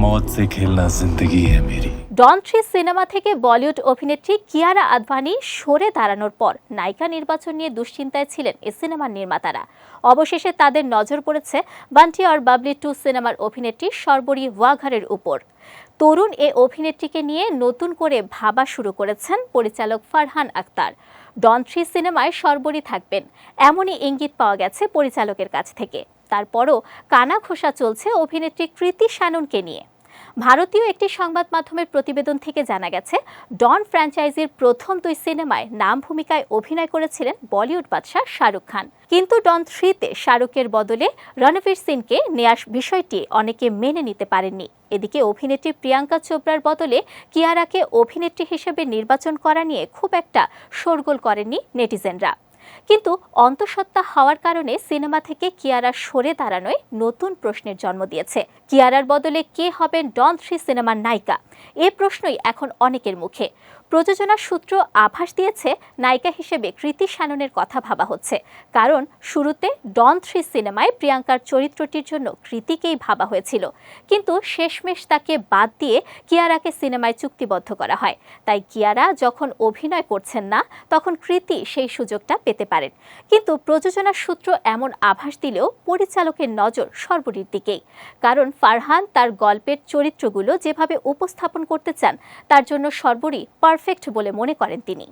मौत से खेलना जिंदगी है मेरी ডন থ্রি সিনেমা থেকে বলিউড অভিনেত্রী কিয়ারা আদভানি সরে দাঁড়ানোর পর নায়িকা নির্বাচন নিয়ে দুশ্চিন্তায় ছিলেন এই সিনেমার নির্মাতারা অবশেষে তাদের নজর পড়েছে বান্টি আর বাবলি টু সিনেমার অভিনেত্রী সর্বরী ওয়াঘারের উপর তরুণ এ অভিনেত্রীকে নিয়ে নতুন করে ভাবা শুরু করেছেন পরিচালক ফারহান আক্তার ডন থ্রি সিনেমায় সর্বরী থাকবেন এমনই ইঙ্গিত পাওয়া গেছে পরিচালকের কাছ থেকে তারপরও কানা ঘোষা চলছে অভিনেত্রী কৃতি শ্যাননকে নিয়ে ভারতীয় একটি সংবাদ মাধ্যমের প্রতিবেদন থেকে জানা গেছে, ডন ফ্র্যাঞ্চাইজির প্রথম দুই সিনেমায় নাম ভূমিকায় অভিনয় করেছিলেন বলিউড বাদশাহ শাহরুখ খান। কিন্তু ডন থ্রিতে শাহরুখের বদলে রণবীর সিংকে নেয়ার বিষয়টি অনেকে মেনে নিতে পারেননি। এদিকে অভিনেত্রী প্রিয়াঙ্কা চোপড়ার বদলে কিয়ারাকে অভিনেত্রী হিসেবে নির্বাচন করা নিয়ে খুব একটা শোরগোল করেননি নেটিজেনরা। কিন্তু অন্তঃসত্ত্বা হওয়ার কারণে সিনেমা থেকে কিয়ারা সরে দাঁড়ানোয় নতুন প্রশ্নের জন্ম দিয়েছে। কিয়ারার বদলে কে হবেন ডন থ্রি সিনেমার নায়িকা? এ প্রশ্নই এখন অনেকের মুখে। প্রযোজনা সূত্র আভাস দিয়েছে, নায়িকা হিসেবে কৃতি শ্যাননের কথা ভাবা হচ্ছে। কারণ, শুরুতে ডন থ্রি সিনেমায় প্রিয়াঙ্কার চরিত্রটির জন্য কৃতিকেই ভাবা হয়েছিল। কিন্তু শেষমেশ তাকে বাদ দিয়ে কিয়ারাকে সিনেমায় চুক্তিবদ্ধ করা হয়। তাই কিয়ারা যখন অভিনয় করছেন না, তখন কৃতি সেই সুযোগটা পেতে পারেন। কিন্তু প্রযোজনা সূত্র এমন আভাস দিলেও পরিচালকের নজর সর্বরীর দিকেই। কারণ, ফারহান তার গল্পের চরিত্রগুলো যেভাবে উপস্থাপন করতে চান, তার জন্য সর্বরী পারফেক্ট বলে মনে করেন তিনি।